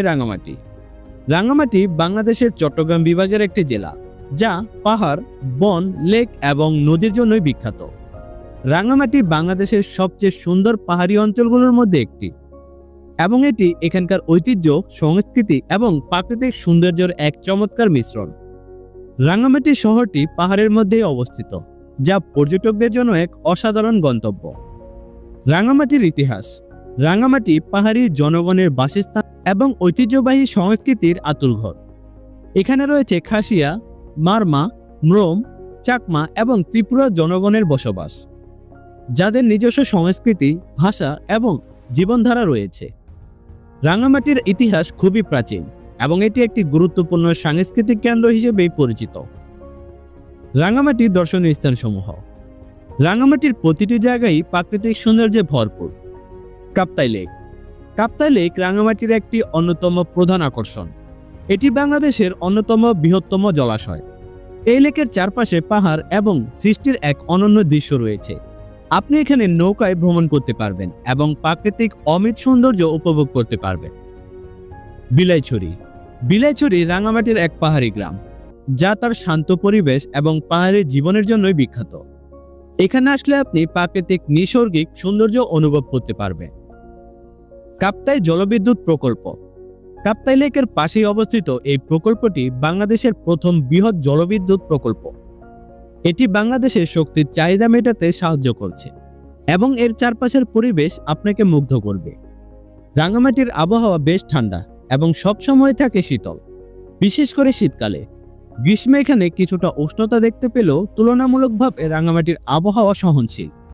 রাঙামাটি রাঙামাটি বাংলাদেশের চট্টগ্রাম বিভাগের একটি জেলা, যা পাহাড়, বন, লেক এবং নদীর জন্যই বিখ্যাত। রাঙামাটি বাংলাদেশের সবচেয়ে সুন্দর পাহাড়ি অঞ্চলগুলোর মধ্যে একটি এবং এটি এখানকার ঐতিহ্য, সংস্কৃতি এবং প্রাকৃতিক সৌন্দর্যের এক চমৎকার মিশ্রণ। রাঙামাটি শহরটি পাহাড়ের মধ্যেই অবস্থিত, যা পর্যটকদের জন্য এক অসাধারণ গন্তব্য। রাঙামাটির ইতিহাস। রাঙামাটি পাহাড়ি জনগণের বাসস্থান এবং ঐতিহ্যবাহী সংস্কৃতির আতুরঘর এখানে রয়েছে খাসিয়া, মারমা ম্রোম চাকমা এবং ত্রিপুরা জনগণের বসবাস, যাদের নিজস্ব সংস্কৃতি, ভাষা এবং জীবনধারা রয়েছে। রাঙামাটির ইতিহাস খুবই প্রাচীন এবং এটি একটি গুরুত্বপূর্ণ সাংস্কৃতিক কেন্দ্র হিসেবেই পরিচিত। রাঙামাটি দর্শনীয় স্থানসমূহ। রাঙামাটির প্রতিটি জায়গায় প্রাকৃতিক সৌন্দর্যে ভরপুর। কাপ্তাই লেক। কাপ্তাই লেক রাঙামাটির একটি অন্যতম প্রধান আকর্ষণ। এটি বাংলাদেশের অন্যতম বৃহত্তম জলাশয়। এই লেকের চারপাশে পাহাড় এবং সৃষ্টির এক অনন্য দৃশ্য রয়েছে। আপনি এখানে নৌকায় ভ্রমণ করতে পারবেন এবং প্রাকৃতিক অমিত সৌন্দর্য উপভোগ করতে পারবেন। বিলাইছড়ি। বিলাইছড়ি রাঙামাটির এক পাহাড়ি গ্রাম, যা তার শান্ত পরিবেশ এবং পাহাড়ি জীবনের জন্যই বিখ্যাত। এখানে আসলে আপনি প্রাকৃতিক, নৈসর্গিক সৌন্দর্য অনুভব করতে পারবেন। কাপ্তাই জলবিদ্যুৎ প্রকল্প। কাপ্তাই লেকের পাশেই অবস্থিত এই প্রকল্পটি বাংলাদেশের প্রথম বৃহৎ জলবিদ্যুৎ প্রকল্প। এটি বাংলাদেশের শক্তির চাহিদা মেটাতে সাহায্য করছে এবং এর চারপাশের পরিবেশ আপনাকে মুগ্ধ করবে। রাঙামাটির আবহাওয়া বেশ ঠান্ডা এবং সবসময় থাকে শীতল। বিশেষ করে শীতকালে। গ্রীষ্মে এখানে কিছুটা উষ্ণতা দেখতে পেলেও তুলনামূলকভাবে রাঙামাটির আবহাওয়া সহনশীল।